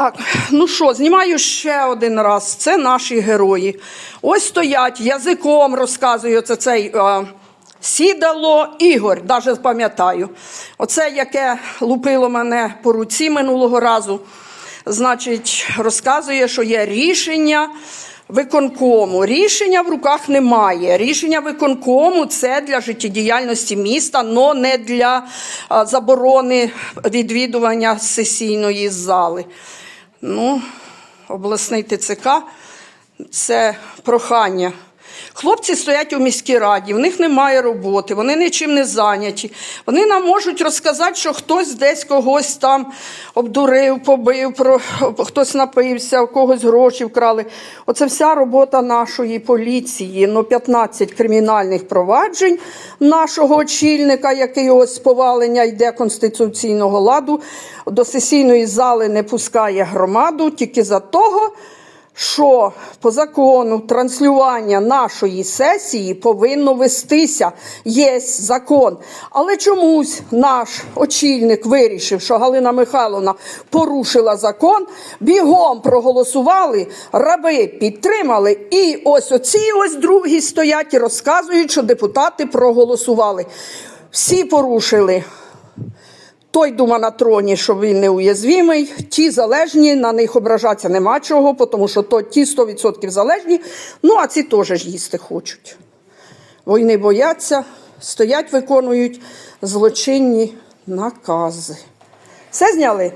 Так, ну що, знімаю ще один раз. Це наші герої. Ось стоять, язиком розказує оце цей а, сідало Ігор, навіть пам'ятаю. Оце яке лупило мене по руці минулого разу. Значить, розказує, що є рішення виконкому. Рішення в руках немає. Рішення виконкому це для життєдіяльності міста, але не для а, заборони відвідування сесійної зали. Ну, обласний ТЦК це прохання. Хлопці стоять у міській раді, в них немає роботи, вони нічим не зайняті. Вони нам можуть розказати, що хтось десь когось там обдурив, побив, про, хтось напився, у когось гроші вкрали. Оце вся робота нашої поліції. Ну, 15 кримінальних проваджень нашого очільника, який ось повалення йде конституційного ладу, до сесійної зали не пускає громаду тільки за того що по закону транслювання нашої сесії повинно вестися. Є закон. Але чомусь наш очільник вирішив, що Галина Михайловна порушила закон, бігом проголосували, раби підтримали. І ось оці ось другі стоять і розказують, що депутати проголосували. Всі порушили. Той дума на троні, що він неуязвимий, ті залежні, на них ображатися нема чого, тому що то, ті 100% залежні, ну а ці теж їсти хочуть. Війни бояться, стоять, виконують злочинні накази. Все зняли?